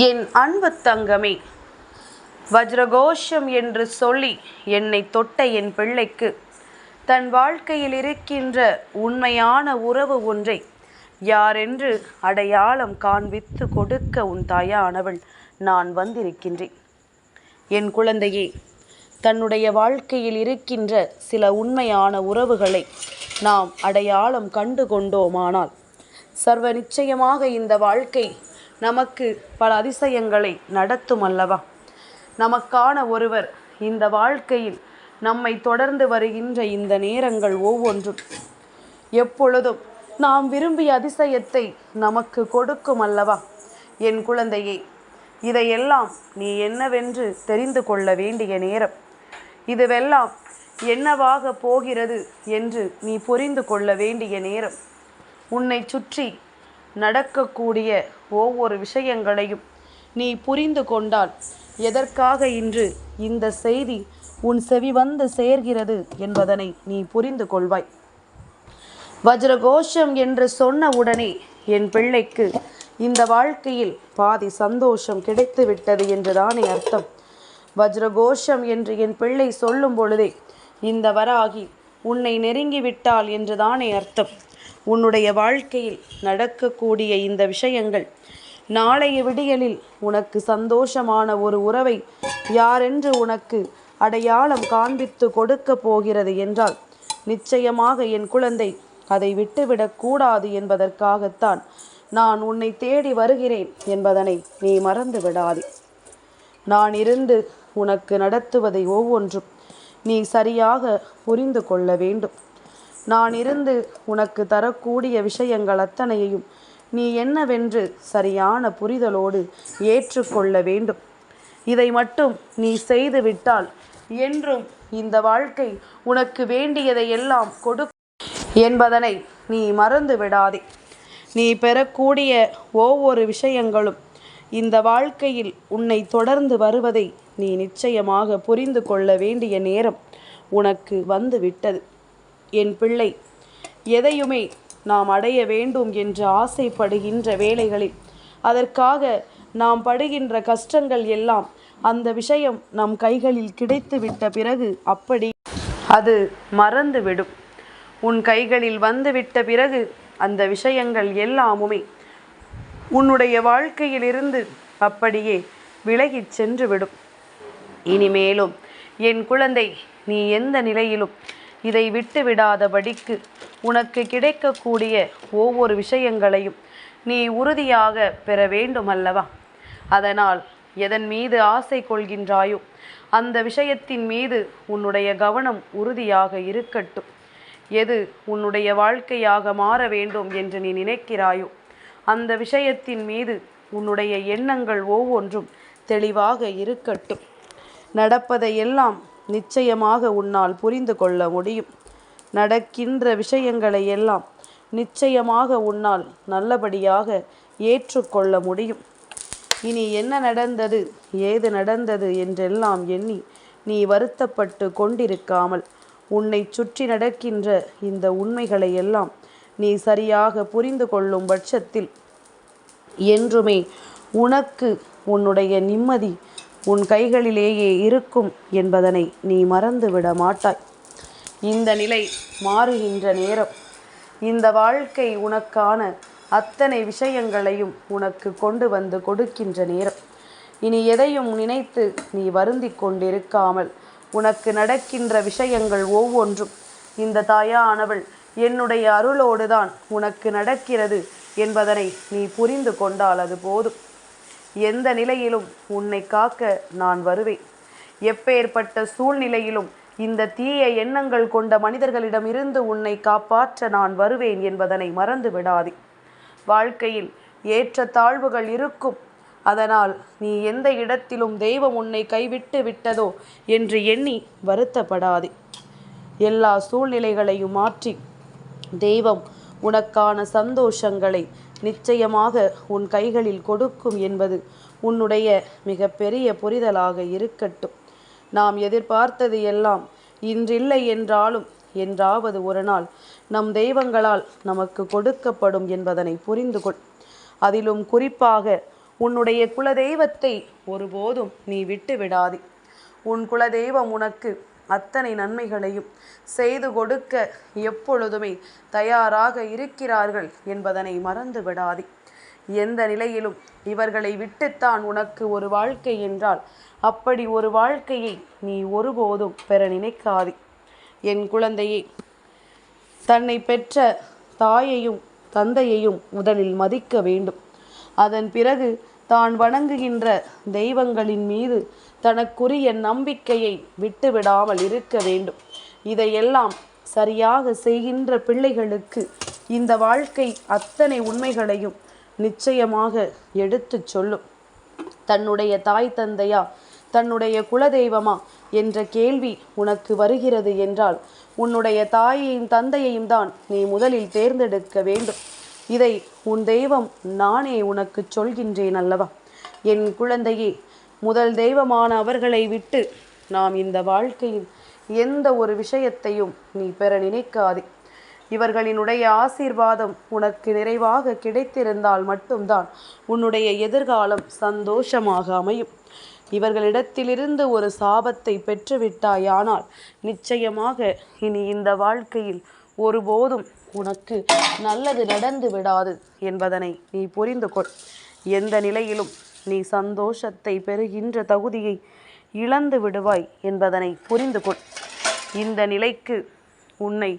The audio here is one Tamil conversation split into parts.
என் அன்பு தங்கமே வஜ்ரகோஷம் என்று சொல்லி என்னை தொட்ட என் பிள்ளைக்கு தன் வாழ்க்கையில் இருக்கின்ற உண்மையான உறவு ஒன்றை யாரென்று அடையாளம் காண்பித்து கொடுக்க உன் தாயானவள் நான் வந்திருக்கின்றேன். என் குழந்தையே தன்னுடைய வாழ்க்கையில் இருக்கின்ற சில உண்மையான உறவுகளை நாம் அடையாளம் கண்டு கொண்டோமானால் சர்வ நிச்சயமாக இந்த வாழ்க்கை நமக்கு பல அதிசயங்களை நடத்தும் அல்லவா? நமக்கான ஒருவர் இந்த வாழ்க்கையில் நம்மை தொடர்ந்து வருகின்ற இந்த நேரங்கள் ஒவ்வொன்றும். எப்பொழுதும் நாம் விரும்பிய அதிசயத்தை நமக்கு கொடுக்கும் அல்லவா? என் குழந்தையே இதையெல்லாம் நீ என்னவென்று தெரிந்து கொள்ள வேண்டிய நேரம். இதுவெல்லாம் என்னவாக போகிறது என்று நீ புரிந்து கொள்ள வேண்டிய நேரம். உன்னை சுற்றி நடக்கக்கூடிய ஒவ்வொரு விஷயங்களையும் நீ புரிந்து கொண்டால் எதற்காக இன்று இந்த செய்தி உன் செவி வந்து சேர்கிறது என்பதனை நீ புரிந்து கொள்வாய். வஜ்ரகோஷம் என்று சொன்ன உடனே என் பிள்ளைக்கு இந்த வாழ்க்கையில் பாதி சந்தோஷம் கிடைத்து விட்டது என்றுதானே அர்த்தம். வஜ்ரகோஷம் என்று என் பிள்ளை சொல்லும் பொழுதே இந்த வராகி உன்னை நெருங்கிவிட்டாள் என்றுதானே அர்த்தம். உன்னுடைய வாழ்க்கையில் நடக்கக்கூடிய இந்த விஷயங்கள் நாளைய விடியலில் உனக்கு சந்தோஷமான ஒரு உறவை யாரென்று உனக்கு அடையாளம் காண்பித்து கொடுக்க போகிறது என்றால் நிச்சயமாக என் குழந்தை அதை விட்டுவிடக் கூடாது என்பதற்காகத்தான் நான் உன்னை தேடி வருகிறேன் என்பதனை நீ மறந்து விடாதே. நான் இருந்து உனக்கு நடத்துவதை ஒவ்வொன்றும் நீ சரியாக புரிந்து கொள்ள வேண்டும். நான் இருந்து உனக்கு தரக்கூடிய விஷயங்கள் அத்தனையையும் நீ என்னவென்று சரியான புரிதலோடு ஏற்றுக்கொள்ள வேண்டும். இதை மட்டும் நீ செய்துவிட்டால் என்றும் இந்த வாழ்க்கை உனக்கு வேண்டியதை எல்லாம் கொடு என்பதனை நீ மறந்து விடாதே. நீ பெறக்கூடிய ஒவ்வொரு விஷயங்களும் இந்த வாழ்க்கையில் உன்னை தொடர்ந்து வருவதை நீ நிச்சயமாக புரிந்து கொள்ள வேண்டிய நேரம் உனக்கு வந்து விட்டது என் பிள்ளை. எதையுமே நாம் அடைய வேண்டும் என்று ஆசைப்படுகின்ற வேளைகளில் அதற்காக நாம் படுகின்ற கஷ்டங்கள் எல்லாம் அந்த விஷயம் நம் கைகளில் கிடைத்து விட்ட பிறகு அப்படி அது மறந்துவிடும். உன் கைகளில் வந்துவிட்ட பிறகு அந்த விஷயங்கள் எல்லாமுமே உன்னுடைய வாழ்க்கையிலிருந்து அப்படியே விலகிச் சென்றுவிடும். இனிமேலும் என் குழந்தை நீ எந்த நிலையிலும் இதை விட்டு விடாதபடிக்கு உனக்கு கிடைக்கக்கூடிய ஒவ்வொரு விஷயங்களையும் நீ உறுதியாக பெற வேண்டும் அல்லவா அதனால் எதன் மீது ஆசை கொள்கின்றாயோ அந்த விஷயத்தின் மீது உன்னுடைய கவனம் உறுதியாக இருக்கட்டும். எது உன்னுடைய வாழ்க்கையாக மாற வேண்டும் என்று நீ நினைக்கிறாயோ அந்த விஷயத்தின் மீது உன்னுடைய எண்ணங்கள் ஒவ்வொன்றும் தெளிவாக இருக்கட்டும். நடப்பதையெல்லாம் நிச்சயமாக உன்னால் புரிந்து கொள்ள முடியும். நடக்கின்ற விஷயங்களை எல்லாம் நிச்சயமாக உன்னால் நல்லபடியாக ஏற்றுக்கொள்ள முடியும். இனி என்ன நடந்தது ஏது நடந்தது என்றெல்லாம் எண்ணி நீ வருத்தப்பட்டு கொண்டிருக்காமல் உன்னை சுற்றி நடக்கின்ற இந்த உண்மைகளை எல்லாம் நீ சரியாக புரிந்து கொள்ளும் பட்சத்தில் என்றுமே உனக்கு உன்னுடைய நிம்மதி உன் கைகளிலேயே இருக்கும் என்பதனை நீ மறந்துவிட மாட்டாய். இந்த நிலை மாறுகின்ற நேரம். இந்த வாழ்க்கை உனக்கான அத்தனை விஷயங்களையும் உனக்கு கொண்டு வந்து கொடுக்கின்ற நேரம். இனி எதையும் நினைத்து நீ வருந்தி கொண்டிருக்காமல் உனக்கு நடக்கின்ற விஷயங்கள் ஒவ்வொன்றும் இந்த தாயானவள் என்னுடைய அருளோடு தான் உனக்கு நடக்கிறது என்பதனை நீ புரிந்து கொண்டால் அது போதும். எந்த நிலையிலும் உன்னை காக்க நான் வருவேன். எப்பேற்பட்ட சூழ்நிலையிலும் இந்த தீய எண்ணங்கள் கொண்ட மனிதர்களிடமிருந்து உன்னை காப்பாற்ற நான் வருவேன் என்பதனை மறந்து விடாதே. வாழ்க்கையில் ஏற்ற தாழ்வுகள் இருக்கும். அதனால் நீ எந்த இடத்திலும் தெய்வம் உன்னை கைவிட்டு விட்டதோ என்று எண்ணி வருத்தப்படாதே. எல்லா சூழ்நிலைகளையும் மாற்றி தெய்வம் உனக்கான சந்தோஷங்களை நிச்சயமாக உன் கைகளில் கொடுக்கும் என்பது உன்னுடைய மிகப்பெரிய புரிதலாக இருக்கட்டும். நாம் எதிர்பார்த்தது எல்லாம் இன்றில்லை என்றாலும் என்றாவது ஒரு நாள் நம் தெய்வங்களால் நமக்கு கொடுக்கப்படும் என்பதனை புரிந்து கொள். அதிலும் குறிப்பாக உன்னுடைய குலதெய்வத்தை ஒருபோதும் நீ விட்டு விடாதே உன் குலதெய்வம் உனக்கு அத்தனை நன்மைகளையும் செய்து கொடுக்க எப்பொழுதுமே தயாராக இருக்கிறார்கள் என்பதனை மறந்து விடாதே எந்த நிலையிலும் இவர்களை விட்டுத்தான் உனக்கு ஒரு வாழ்க்கை என்றால் அப்படி ஒரு வாழ்க்கையை நீ ஒருபோதும் பெற நினைக்காதே. என் குழந்தையே தன்னை பெற்ற தாயையும் தந்தையையும் முதலில் மதிக்க வேண்டும். அதன் பிறகு தான் வணங்குகின்ற தெய்வங்களின் மீது தனக்குரிய நம்பிக்கையை விட்டுவிடாமல் இருக்க வேண்டும். இதையெல்லாம் சரியாக செய்கின்ற பிள்ளைகளுக்கு இந்த வாழ்க்கை அத்தனை உண்மைகளையும் நிச்சயமாக எடுத்துச் சொல்லும். தன்னுடைய தாய் தந்தையா தன்னுடைய குலதெய்வமா என்ற கேள்வி உனக்கு வருகிறது என்றால் உன்னுடைய தாயையும் தந்தையையும் தான் நீ முதலில் தேர்ந்தெடுக்க வேண்டும். இதை உன் தெய்வம் நானே உனக்கு சொல்கின்றேன் அல்லவா? என் குழந்தையே முதல் தெய்வமான அவர்களை விட்டு நாம் இந்த வாழ்க்கையில் எந்த ஒரு விஷயத்தையும் நீ பெற நினைக்காதே. இவர்களினுடைய ஆசீர்வாதம் உனக்கு நிறைவாக கிடைத்திருந்தால் மட்டும்தான் உன்னுடைய எதிர்காலம் சந்தோஷமாக அமையும். இவர்களிடத்திலிருந்து ஒரு சாபத்தை பெற்றுவிட்டாயானால் நிச்சயமாக இனி இந்த வாழ்க்கையில் ஒருபோதும் உனக்கு நல்லது நடந்து விடாது என்பதனை நீ புரிந்து கொள். எந்த நிலையிலும் நீ சந்தோஷத்தை பெறுகின்ற தகுதியை இழந்து விடுவாய் என்பதனை புரிந்து கொள். இந்த நிலைக்கு உன்னை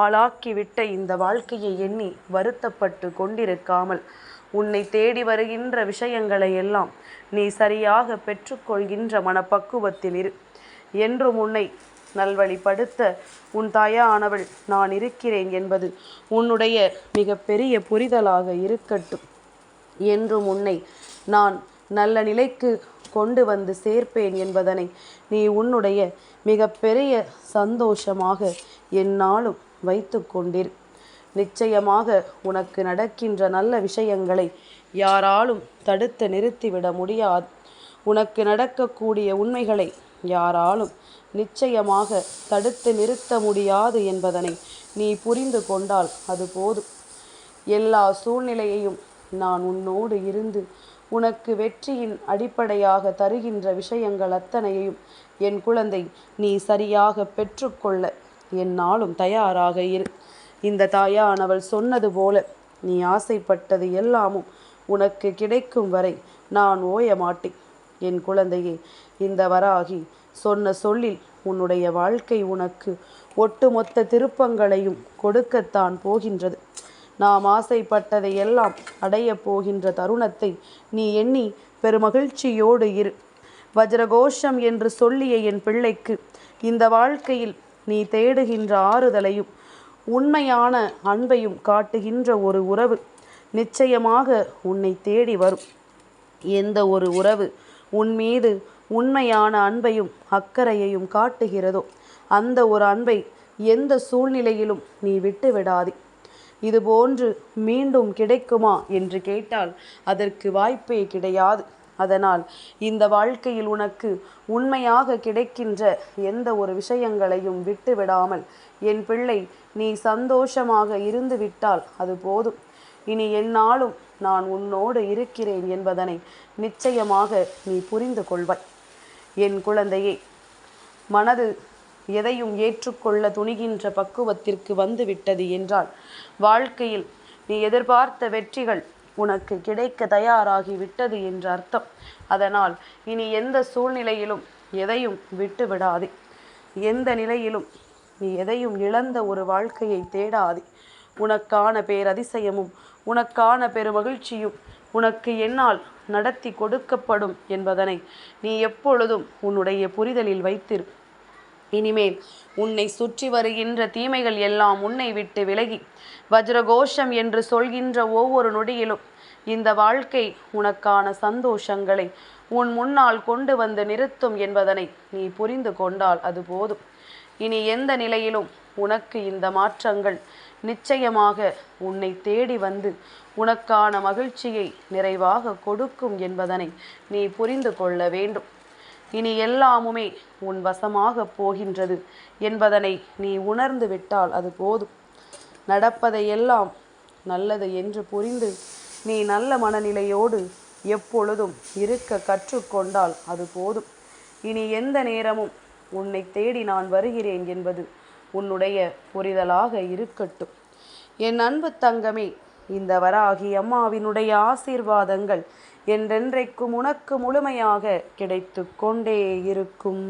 ஆளாக்கிவிட்ட இந்த வாழ்க்கையை எண்ணி வருத்தப்பட்டு கொண்டிருக்காமல் உன்னை தேடி வருகின்ற விஷயங்களை எல்லாம் நீ சரியாக பெற்றுக்கொள்கின்ற மனப்பக்குவத்தில் இரு. என்றும் உன்னை நல்வழிப்படுத்த உன் தாயானவள் நான் இருக்கிறேன் என்பது உன்னுடைய மிகப்பெரிய புரிதலாக இருக்கட்டும். என்றும் உன்னை நான் நல்ல நிலைக்கு கொண்டு வந்து சேர்ப்பேன் என்பதனை நீ உன்னுடைய மிகப்பெரிய சந்தோஷமாக என்னாலும் வைத்து கொண்டிரு. நிச்சயமாக உனக்கு நடக்கின்ற நல்ல விஷயங்களை யாராலும் தடுத்து நிறுத்திவிட முடியாது. உனக்கு நடக்கக்கூடிய உண்மைகளை யாராலும் நிச்சயமாக தடுத்து நிறுத்த முடியாது என்பதனை நீ புரிந்து கொண்டால் அது போதும். எல்லா சூழ்நிலையையும் நான் உன்னோடு இருந்து உனக்கு வெற்றியின் அடிப்படையாக தருகின்ற விஷயங்கள் அத்தனையையும் என் குழந்தை நீ சரியாக பெற்றுக்கொள்ள என்னாலும் தயாராக இரு. இந்த தாயானவள் சொன்னது போல நீ ஆசைப்பட்டது எல்லாமும் உனக்கு கிடைக்கும் வரை நான் ஓய மாட்டேன் என் குழந்தையே இந்த வராகி சொன்ன சொல்லில் உன்னுடைய வாழ்க்கை உனக்கு ஒட்டுமொத்த திருப்பங்களையும் கொடுக்கத்தான் போகின்றது. நாம் ஆசைப்பட்டதை எல்லாம் அடையப் போகின்ற தருணத்தை நீ எண்ணி பெருமகிழ்ச்சியோடு இரு. வஜ்ரகோஷம் என்று சொல்லிய என் பிள்ளைக்கு இந்த வாழ்க்கையில் நீ தேடுகின்ற ஆறுதலையும் உண்மையான அன்பையும் காட்டுகின்ற ஒரு உறவு நிச்சயமாக உன்னை தேடி வரும். எந்த ஒரு உறவு உன் மீது உண்மையான அன்பையும் அக்கறையையும் காட்டுகிறதோ? அந்த ஒரு அன்பை எந்த சூழ்நிலையிலும் நீ விட்டு விடாதே இது போன்று மீண்டும் கிடைக்குமா என்று கேட்டால் அதற்கு வாய்ப்பே கிடையாது. அதனால் இந்த வாழ்க்கையில் உனக்கு உண்மையாக கிடைக்கின்ற எந்த ஒரு விஷயங்களையும் விட்டு விடாமல் என் பிள்ளை நீ சந்தோஷமாக இருந்து விட்டால் அது போதும். இனி என்னாலும் நான் உன்னோடு இருக்கிறேன் என்பதனை நிச்சயமாக நீ புரிந்து கொள்வாய். என் குழந்தையே மனது எதையும் ஏற்றுக்கொள்ள துணிகின்ற பக்குவத்திற்கு வந்துவிட்டது என்றால் வாழ்க்கையில் நீ எதிர்பார்த்த வெற்றிகள் உனக்கு கிடைக்க தயாராகி விட்டது என்று அர்த்தம். அதனால் இனி எந்த சூழ்நிலையிலும் எதையும் விட்டு விடாதே எந்த நிலையிலும் நீ எதையும் இழந்த ஒரு வாழ்க்கையை தேடாதே. உனக்கான பேரதிசயமும் உனக்கான பெருமகிழ்ச்சியும் உனக்கு என்னால் நடத்தி கொடுக்கப்படும் என்பதனை நீ எப்பொழுதும் உன்னுடைய புரிதலில் வைத்திரு. இனிமேல் உன்னை சுற்றி வருகின்ற தீமைகள் எல்லாம் உன்னை விட்டு விலகி வஜ்ரகோஷம் என்று சொல்கின்ற ஒவ்வொரு நொடியிலும் இந்த வாழ்க்கை உனக்கான சந்தோஷங்களை உன் முன்னால் கொண்டு வந்து நிறுத்தும் என்பதனை நீ புரிந்து கொண்டால் அது போதும். இனி எந்த நிலையிலும் உனக்கு இந்த மாற்றங்கள் நிச்சயமாக உன்னை தேடி வந்து உனக்கான மகிழ்ச்சியை நிறைவாக கொடுக்கும் என்பதனை நீ புரிந்து கொள்ள வேண்டும். இனி எல்லாமுமே உன் வசமாக போகின்றது என்பதனை நீ உணர்ந்து விட்டால் அது போதும். நடப்பதை எல்லாம் நல்லது என்று புரிந்து நீ நல்ல மனநிலையோடு எப்பொழுதும் இருக்க கற்றுக்கொண்டால் அது போதும். இனி எந்த நேரமும் உன்னை தேடி நான் வருகிறேன் என்பது உன்னுடைய புரிதலாக இருக்கட்டும். என் அன்பு தங்கமே இந்த வராகி அம்மாவினுடைய ஆசீர்வாதங்கள் என்றென்றைக்கும் உனக்கு முழுமையாக கிடைத்து கொண்டே இருக்கும்.